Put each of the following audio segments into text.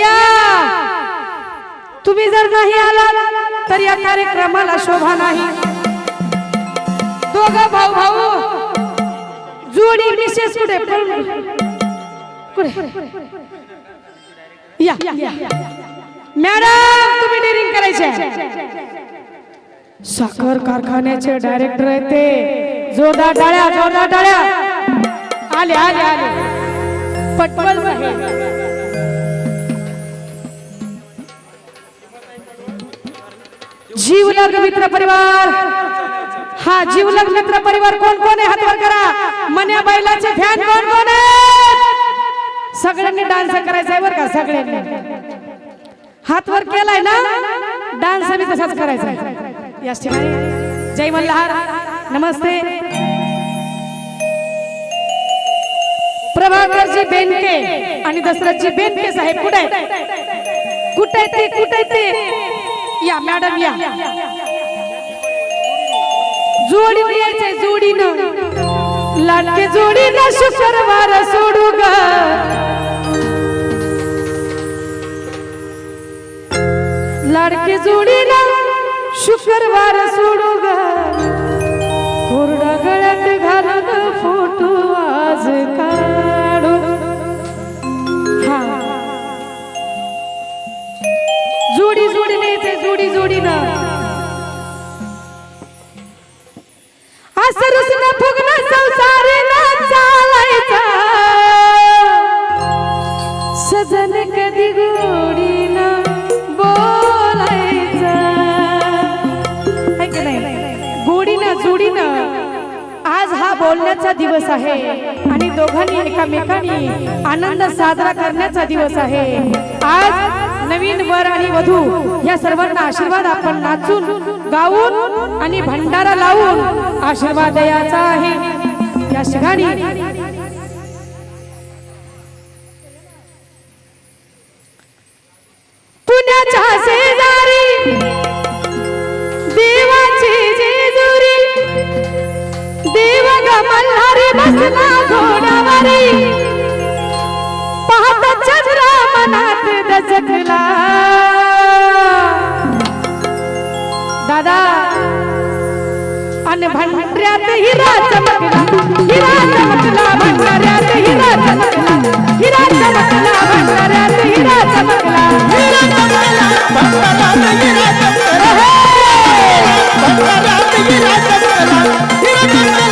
या. तुम्ही जर नाही आला तर या कार्यक्रमाला शोभा नाही. दोघ भाऊ भाऊ जोडी मिसेस कुठे? कुठे? या मॅडम तुम्ही डेरिंग करायचे. साखर कारखान्याचे डायरेक्टर आहेत ते. जोरदार डाळ्या जोरदार डाळ्या. आले आले आले. पटपल जीवलग मित्र परिवार. हा जीवलग मित्र परिवार कोण कोण आहे? हातवर करा. मन्या बैलाचे फॅन कोण कोण आहे सगळ्यांनी डान्स करायचा आहे बरं का? सगळ्यांनी. हातवर केलाय ना? डान्स बी तसाच करायचा आहे. याच ठिकाणी जय मल्हार. नमस्ते. प्रभाकरजी बेनके आणि दशरथजी बेनके साहेब कुठे आहेत? कुठे आहेत ते? कुठे ते? या मॅडम या. जोडीनं यायचंय जोडीनं. लाटके जोडीनं शुक्रवार सोडू ग. लाडके जोडीनं शुक्रवार सोडू ग. कोरडा गळ्यात हा दिवस आहे. आणि दोघांनी एकामेकांनी आनंद साजरा करण्याचा दिवस आहे. आज नवीन वर आणि वधू या सर्वांना आशीर्वाद आपण नाचून गाऊन आणि भंडारा लावून आशीर्वाद द्यायचा आहे. या ठिकाणी पुण्याच्या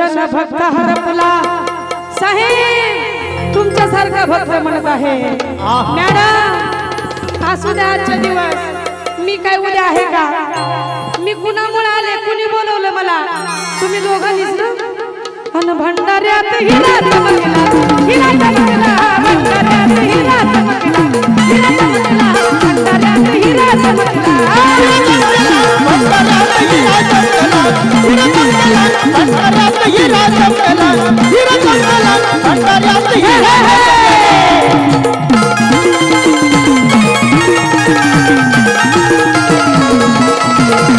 दर्शन भक्त हरपला. साहेब तुमच्यासारखा भक्त म्हणत आहे. मॅडम असू द्या आजचे दिवस. मी काय उद्या आहे का? मी कुणामुळे आले? कुणी बोलवलं मला? तुम्ही दोघांनीच ना अन भंडाऱ्यात हिरा चमकला हिरा चमकला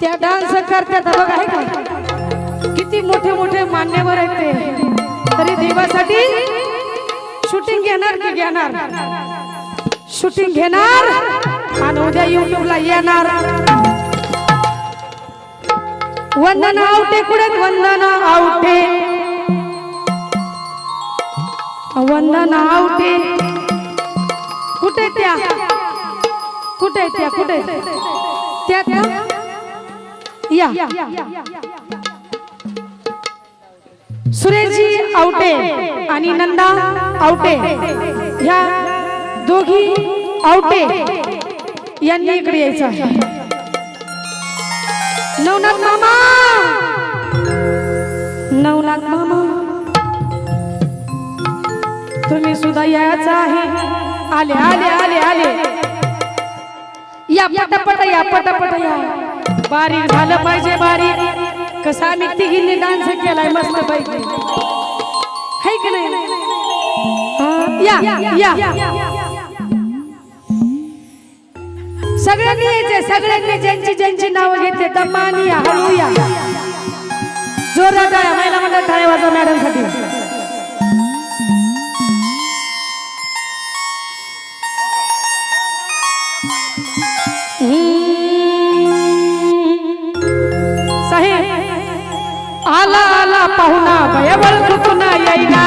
त्या डान्स करत्यात बघा आहे का किती मोठे मोठे मान्यवर आहेत ते तरी देवासाठी शूटिंग घेणार की घेणार? शूटिंग घेणार? आणि उद्या युट्यूबला येणार. वंदना आवटे कुठे वंदन वंदना आवटे? वंदना आवटे. कुठे त्या? कुठे त्या? कुठे त्या त्या? या. सुरेशजी आवटे आणि नंदा आवटे. ह्या दोघी आवटे. यांनी इकडे यायचं. आहे नवनाथ मामा! नवनाथ मामा! तुम्ही सुद्धा यायचं आहे. आले आले आले आले. या पटापट या पटापट या. बारीक झालं पाहिजे बारीक. कसा आम्ही तिघींनी डान्स केलाय मस्त पैकी है की नाही? हा, या. या. सगळ्यांनी यायचे सगळ्यांनी ज्यांची ज्यांची नावं घेतले दम्मानी हळूया. जोरदार टाळ्या महिला मंडळ टाळ्या वाजवा मॅडमसाठी साहेब आला आला पाहुणा भयवळ कुठून येईना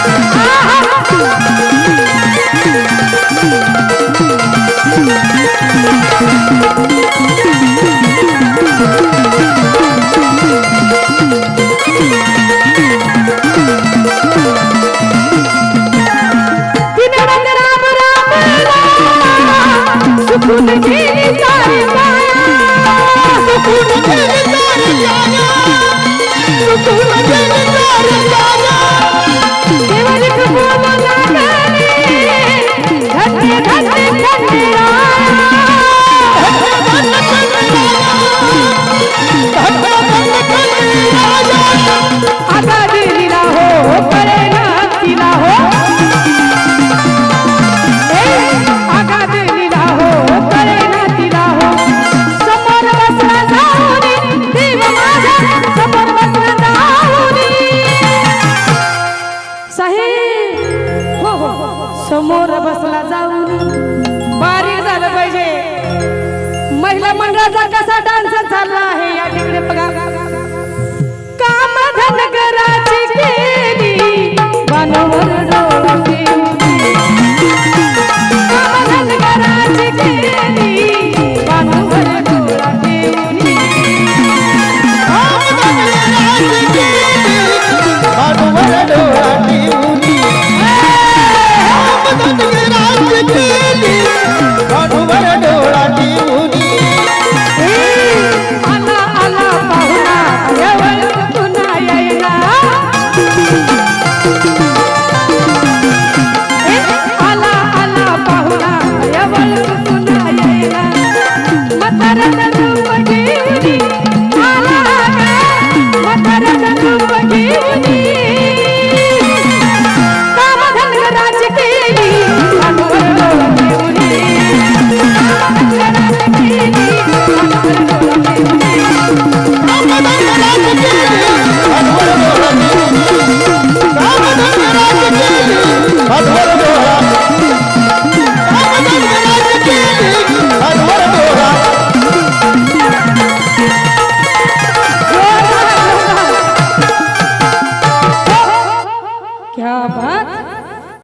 Ah! महिला मंडळाचा कसा डान्स चालला आहे? या ठिकाणी बघा. कामधन कराची केली बनवर